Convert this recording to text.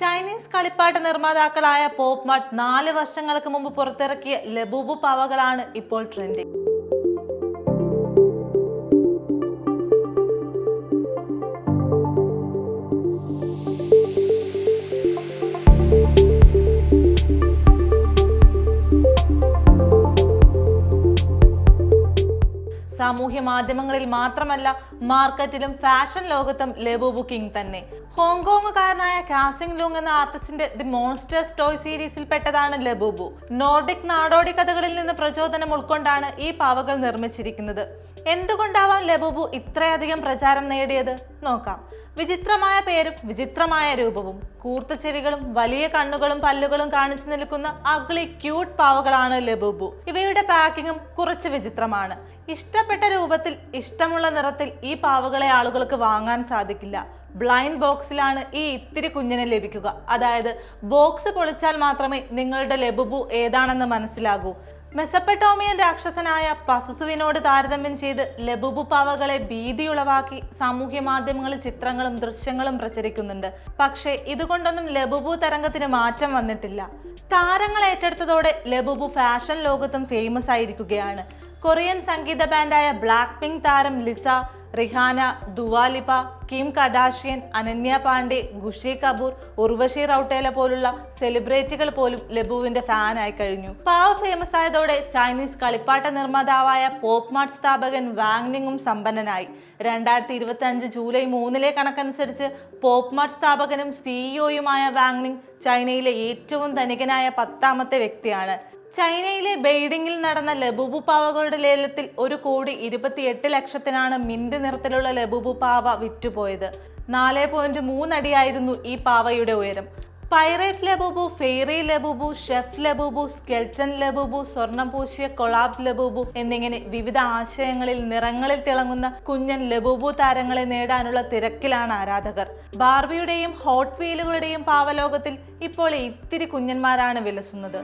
Chinese കളിപ്പാട്ട നിർമ്മാതാക്കളായ pop mart നാല് വർഷങ്ങൾക്ക് മുമ്പ് പുറത്തിറക്കിയ ലബൂബു പാവകളാണ് ഇപ്പോൾ ട്രെൻഡിങ്. സാമൂഹ്യ മാധ്യമങ്ങളിൽ മാത്രമല്ല മാർക്കറ്റിലും ഫാഷൻ ലോകത്തും ലെബൂബു ബുക്കിംഗ് തന്നെ. ഹോങ്കോങ്ങുകാരനായ കാസിംഗ് ലൂങ് എന്ന ആർട്ടിസ്റ്റിന്റെ ദി മോൺസ്റ്റേഴ്സ് ടോയ് സീരീസിൽ പെട്ടതാണ് ലബൂബു നോർഡിക് നാടോടി കഥകളിൽ നിന്ന് പ്രചോദനം ഉൾക്കൊണ്ടാണ് ഈ പാവകൾ നിർമ്മിച്ചിരിക്കുന്നത്. എന്തുകൊണ്ടാവാം ലബൂബു ഇത്രയധികം പ്രചാരം നേടിയത്? നോക്കാം. വിചിത്രമായ പേരും വിചിത്രമായ രൂപവും കൂർത്ത ചെവികളും വലിയ കണ്ണുകളും പല്ലുകളും കാണിച്ചു നിൽക്കുന്ന അഗ്ലി ക്യൂട്ട് പാവകളാണ് ലബുബു. ഇവയുടെ പാക്കിങ്ങും കുറച്ച് വിചിത്രമാണ്. ഇഷ്ടപ്പെട്ട രൂപത്തിൽ ഇഷ്ടമുള്ള നിറത്തിൽ ഈ പാവകളെ ആളുകൾക്ക് വാങ്ങാൻ സാധിക്കില്ല. ബ്ലൈൻഡ് ബോക്സിലാണ് ഈ ഇത്തിരി കുഞ്ഞിനെ ലഭിക്കുക. അതായത് ബോക്സ് പൊളിച്ചാൽ മാത്രമേ നിങ്ങളുടെ ലബുബു ഏതാണെന്ന് മനസ്സിലാകൂ. മെസപ്പട്ടോമിയൻ രാക്ഷസനായ പസുസുവിനോട് താരതമ്യം ചെയ്ത് ലബുബു പാവകളെ ഭീതിയുളവാക്കി സാമൂഹ്യ മാധ്യമങ്ങളിൽ ചിത്രങ്ങളും ദൃശ്യങ്ങളും പ്രചരിക്കുന്നുണ്ട്. പക്ഷേ ഇതുകൊണ്ടൊന്നും ലബുബു തരംഗത്തിന് മാറ്റം വന്നിട്ടില്ല. താരങ്ങൾ ഏറ്റെടുത്തതോടെ ലബുബു ഫാഷൻ ലോകത്തും ഫേമസ് ആയിരിക്കുകയാണ്. കൊറിയൻ സംഗീത ബാൻഡായ ബ്ലാക്ക് പിങ്ക് താരം Lisa Rihanna Dua Lipa Kim Kardashian Ananya Pandey Khushi Kapoor Urvashi Rautela പോലുള്ള സെലിബ്രിറ്റികൾ പോലും ലബുവിന്റെ ഫാനായി കഴിഞ്ഞു. പാവ ഫേമസ് ആയതോടെ ചൈനീസ് കളിപ്പാട്ട നിർമ്മാതാവായ പോപ്പ് മാർട്ട് സ്ഥാപകൻ വാങ്നിങ്ങും സമ്പന്നനായി. രണ്ടായിരത്തി ഇരുപത്തി അഞ്ച് ജൂലൈ മൂന്നിലെ കണക്കനുസരിച്ച് പോപ്പ് മാർട്ട് സ്ഥാപകനും സിഇഒയുമായ വാങ്നിങ് ചൈനയിലെ ഏറ്റവും ധനികനായ പത്താമത്തെ വ്യക്തിയാണ്. ചൈനയിലെ ബെയ്ഡിങ്ങിൽ നടന്ന ലബുബു പാവകളുടെ ലേലത്തിൽ ഒരു കോടി ഇരുപത്തിയെട്ട് ലക്ഷത്തിനാണ് മിന്റ് നിറത്തിലുള്ള ലബുബു പാവ വിറ്റുപോയത്. നാല് പോയിന്റ് മൂന്നടിയായിരുന്നു ഈ പാവയുടെ ഉയരം. Pirate Labubu fairy Labubu chef Labubu skeleton Labubu സ്വർണം പൂശിയ കൊളാബ് ലബൂബു എന്നിങ്ങനെ വിവിധ ആശയങ്ങളിൽ നിറങ്ങളിൽ തിളങ്ങുന്ന കുഞ്ഞൻ ലബൂബു താരങ്ങളെ നേടാനുള്ള തിരക്കിലാണ് ആരാധകർ. ബാർബിയുടെയും ഹോട്ട് വീലുകളുടെയും പാവലോകത്തിൽ ഇപ്പോൾ ഇത്തിരി കുഞ്ഞന്മാരാണ് വിലസുന്നത്.